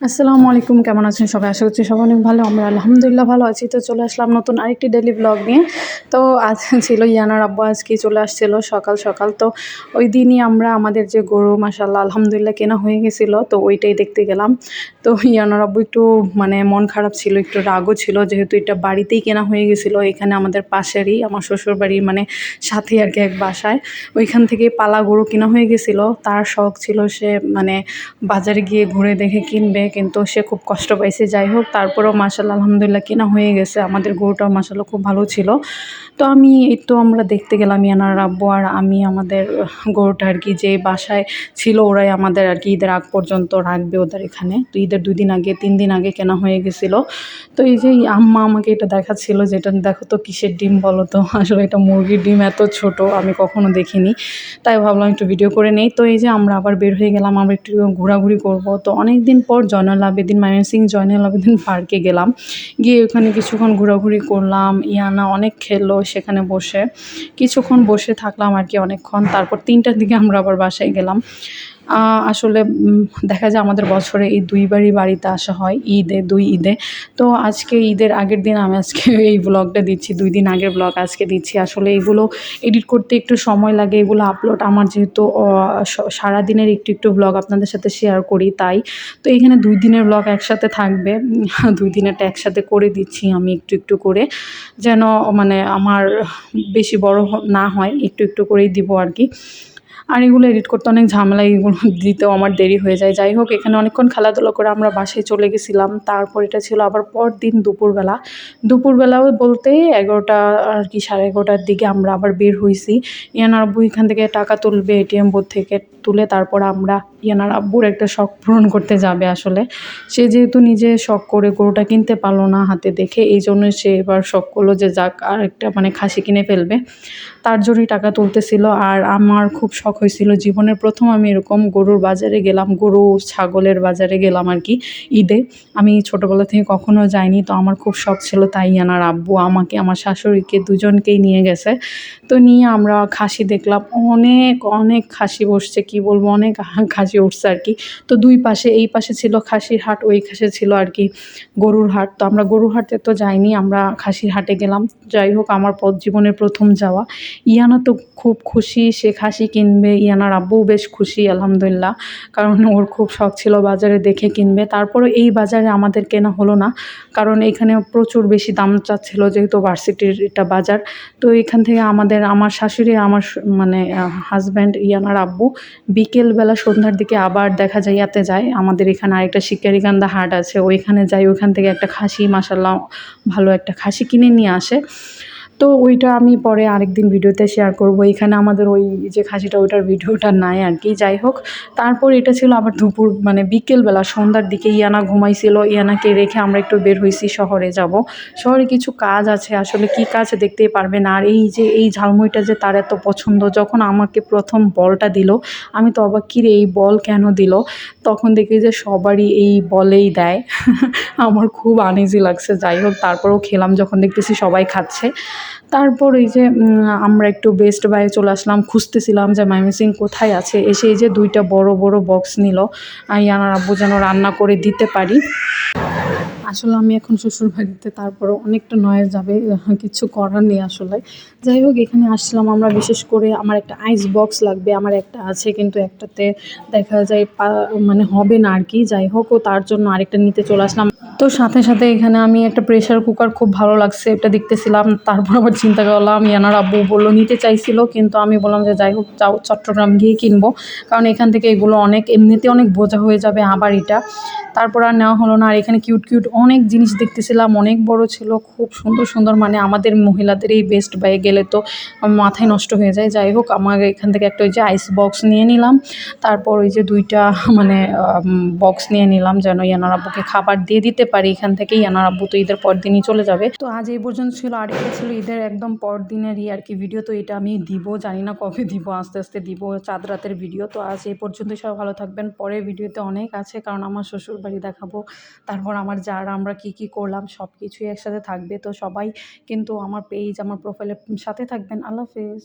আসসালামু আলাইকুম, কেমন আছেন সবাই? আশা করছি সবাই অনেক ভালো। আমরা আলহামদুলিল্লাহ ভালো আছি। তো চলে আসলাম নতুন আরেকটি ডেলি ব্লগ নিয়ে। তো আজ ছিল ইয়ানার আব্বু, আজকে চলে আসছিল সকাল সকাল। তো ওই দিনই আমরা আমাদের যে গরু মাসাল্লাহ আলহামদুলিল্লাহ কেনা হয়ে গেছিল। তো ওইটাই দেখতে গেলাম। তো ইয়ানার আব্বু একটু মানে মন খারাপ ছিল, একটু রাগও ছিল, যেহেতু এটা বাড়িতেই কেনা হয়ে গেছিল। এখানে আমাদের পাশেরই, আমার শ্বশুর বাড়ির মানে সাথে আর কি এক বাসায়। ওইখান থেকে পালা গরু কেনা হয়ে গেছিল। তার শখ ছিল সে মানে বাজারে গিয়ে ঘুরে দেখে কিনবে। কিন্তু সে খুব কষ্ট পাইছে। যাই হোক তারপরেও মাসাল্লাহ আলহামদুলিল্লাহ কেনা হয়ে গেছে। আমাদের গরুটাও মাসাল্লাহ খুব ভালো ছিল। তো আমি এই তো আমরা দেখতে গেলাম ইয়ানার আব্বু আর আমি আমাদের গরুটা আর কি, যে বাসায় ছিল ওরাই আমাদের আর কি ঈদের আগ পর্যন্ত রাখবে ওদের এখানে। তো ঈদের দুই দিন আগে, তিন দিন আগে কেনা হয়ে গেছিল। তো এই যে আম্মা আমাকে এটা দেখাচ্ছিল যে এটা দেখো তো কিসের ডিম বলো তো? আসলে এটা মুরগির ডিম এত ছোট, আমি কখনো দেখিনি। তাই ভাবলাম একটু ভিডিও করে নেই। তো এই যে আমরা আবার বের হয়ে গেলাম, আমরা একটু ঘোরাঘুরি করব। তো অনেক দিন পর জয়নাল আবেদিন ময়মনসিং জয়নাল আবেদিন পার্কে গেলাম। গিয়ে ওখানে কিছুক্ষণ ঘোরাঘুরি করলাম। ইয়ানা অনেক খেললো সেখানে বসে। কিছুক্ষণ বসে থাকলাম আর কি অনেকক্ষণ। তারপর তিনটার দিকে আমরা আবার বাসায় গেলাম। আসলে দেখা যায় আমাদের বছরে এই দুইবারই বাড়িতে আসা হয়, ঈদে, দুই ঈদে। তো আজকে ঈদের আগের দিন আমি আজকে এই ব্লগটা দিচ্ছি, দুই দিন আগের ব্লগ আজকে দিচ্ছি। আসলে এগুলো এডিট করতে একটু সময় লাগে, এগুলো আপলোড আমার যেহেতু সারাদিনের একটু একটু ব্লগ আপনাদের সাথে শেয়ার করি, তাই। তো এখানে দুই দিনের ব্লগ একসাথে থাকবে দুই দিনেরটা একসাথে করে দিচ্ছি আমি একটু একটু করে। যেন মানে আমার বেশি বড় না হয়, একটু একটু করেই দিব আর কি। আর এগুলো এডিট করতে অনেক ঝামেলা, এগুলো দিতেও আমার দেরি হয়ে যায়। যাই হোক, এখানে অনেকক্ষণ খেলাধুলো করে আমরা বাসায় চলে গেছিলাম। তারপর এটা ছিল আবার পর দিন দুপুরবেলা দুপুরবেলাও বলতে এগারোটা আর কি, সাড়ে এগারোটার দিকে আমরা আবার বের হয়েছি ইয়ানার আব্বু এখান থেকে টাকা তুলবে এটিএম বোর্ড থেকে তুলে তারপর আমরা ইয়ানার আব্বুর একটা শখ পূরণ করতে যাবে আসলে। সে যেহেতু নিজে শখ করে গরুটা কিনতে পারল না হাতে দেখে, এই জন্য সে এবার শখ করল যে যাক আর একটা মানে খাসি কিনে ফেলবে। তার জন্যই টাকা তুলতেছিল আর আমার খুব শখ হয়েছিল। জীবনের প্রথম আমি এরকম গরুর বাজারে গেলাম, গরু ছাগলের বাজারে গেলাম আর কি ঈদে। আমি ছোটোবেলা থেকে কখনো যাইনি, তো আমার খুব শখ ছিল তাই ইয়ানার আব্বু আমাকে, আমার শাশুড়িকে দুজনকেই নিয়ে গেছে। তো নিয়ে আমরা খাসি দেখলাম, অনেক অনেক খাসি বসছে কি বলব, অনেক খাসি উঠছে আর কি। তো দুই পাশে, এই পাশে ছিল খাসির হাট, ওই পাশে ছিল আর কি গরুর হাট। তো আমরা গরুর হাটে তো যাইনি, আমরা খাসির হাটে গেলাম। যাই হোক, আমার পথ জীবনের প্রথম যাওয়া। ইয়ানা তো খুব খুশি, সে খাসি কিনবে, ইয়ানার আব্বুও বেশ খুশি, আলহামদুলিল্লাহ। কারণ ওর খুব শখ ছিল বাজারে দেখে কিনবে। তারপরে এই বাজারে আমাদের কেনা হলো না, কারণ এখানে প্রচুর বেশি দাম চাচ্ছিল যেহেতু ভার্সিটির এটা বাজার। তো এখান থেকে আমাদের, আমার শাশুড়ি, আমার মানে হাজব্যান্ড ইয়ানার আব্বু বিকেলবেলা সন্ধ্যার দিকে আবার দেখা যায় ইয়াতে যায়। আমাদের এখানে আরেকটা শিকারিকান্দা হাট আছে। ওইখানে যাই, ওইখান থেকে একটা খাসি মাসাল্লাহ ভালো একটা খাসি কিনে নিয়ে আসে। তো ওইটা আমি পরে আরেকদিন ভিডিওতে শেয়ার করব। এখানে আমাদের ওই যে খাসিটা, ওইটার ভিডিওটা নাই আর কি। যাই হোক, তারপর এটা ছিল আবার দুপুর মানে বিকেলবেলা, সন্ধ্যার দিকে ইয়ানা ঘুমাইছিল। ইয়ানাকে রেখে আমরা একটু বের হয়েছি শহরে যাব। শহরে কিছু কাজ আছে, আসলে কি কাজ দেখতেই পারবেন? আর এই যে, এই ঝালমুড়িটা যে তার এত পছন্দ, যখন আমাকে প্রথম বলটা দিল, আমি তো অবাক, কিরে, এই বল কেন দিল? তখন দেখি যে সবারই এই বলেই দেয়। আমার খুব আনইজি লাগছে। যাই হোক, তারপরেও খেলাম, যখন দেখতেছি সবাই খাচ্ছে। তারপর এই যে আমরা একটু বেস্ট বাইয়ে চলে আসলাম, খুঁজতেছিলাম যে মাইমিসিং কোথায় আছে। এসে এই যে দুইটা বড় বড় বক্স নিল। ইয়ানার আব্বু যেন রান্না করে দিতে পারি। আসলে আমি এখন শ্বশুর বাড়িতে তারপরে অনেকটা নয়ে যাবে, কিছু করার নেই আসলে। যাই হোক, এখানে আসলাম আমরা, বিশেষ করে আমার একটা আইস বক্স লাগবে, আমার একটা আছে, কিন্তু একটাতে দেখা যায় মানে হবে না আর কি। যাই হোক, ও তার জন্য আরেকটা নিতে চলে আসলাম। তো সাথে সাথে এখানে আমি একটা প্রেশার কুকার খুব ভালো লাগছে, এটা দেখতেছিলাম। তারপর আবার চিন্তা করলাম, ইয়ানার আব্বু বলল, নিতে চাইছিল। কিন্তু আমি বললাম যে, যাই হোক, যাও, চট্টগ্রাম গিয়ে কিনবো। কারণ এখান থেকে এগুলো অনেক, এমনিতে অনেক বোঝা হয়ে যাবে আবার এটা। তারপর আর নেওয়া হলো না। আর এখানে কিউট কিউট অনেক জিনিস দেখতেছিলাম, অনেক বড় ছিল, খুব সুন্দর সুন্দর। মানে আমাদের মহিলাদের এই বেস্ট বাইয়ে গেলে তো মাথায় নষ্ট হয়ে যায়। যাই হোক, আমার এখান থেকে একটা ওই যে আইস বক্স নিয়ে নিলাম। তারপর ওই যে দুইটা মানে বক্স নিয়ে নিলাম যেন ইয়ানার আব্বুকে খাবার দিয়ে দিতে পারি এখান থেকে ইয়ানার আব্বু তো ঈদের পর দিনই চলে যাবে। তো আজ এই পর্যন্ত ছিল, আর আরেকটা ছিল ঈদের একদম পর দিনেরই আর কি ভিডিও তো এটা আমি দিব, জানি না কবে দিব, আস্তে আস্তে দিব, চাঁদ রাতের ভিডিও তো আজ এই পর্যন্ত সব ভালো থাকবেন। পরের ভিডিওতে অনেক আছে, কারণ আমার শ্বশুর বাড়ি দেখাবো, তারপর আমার যারা, আমরা কি কি করলাম সব কিছুই একসাথে থাকবে। তো সবাই কিন্তু আমার পেজ আমার প্রোফাইলের সাথে থাকবেন। আল্লাহ হাফেজ।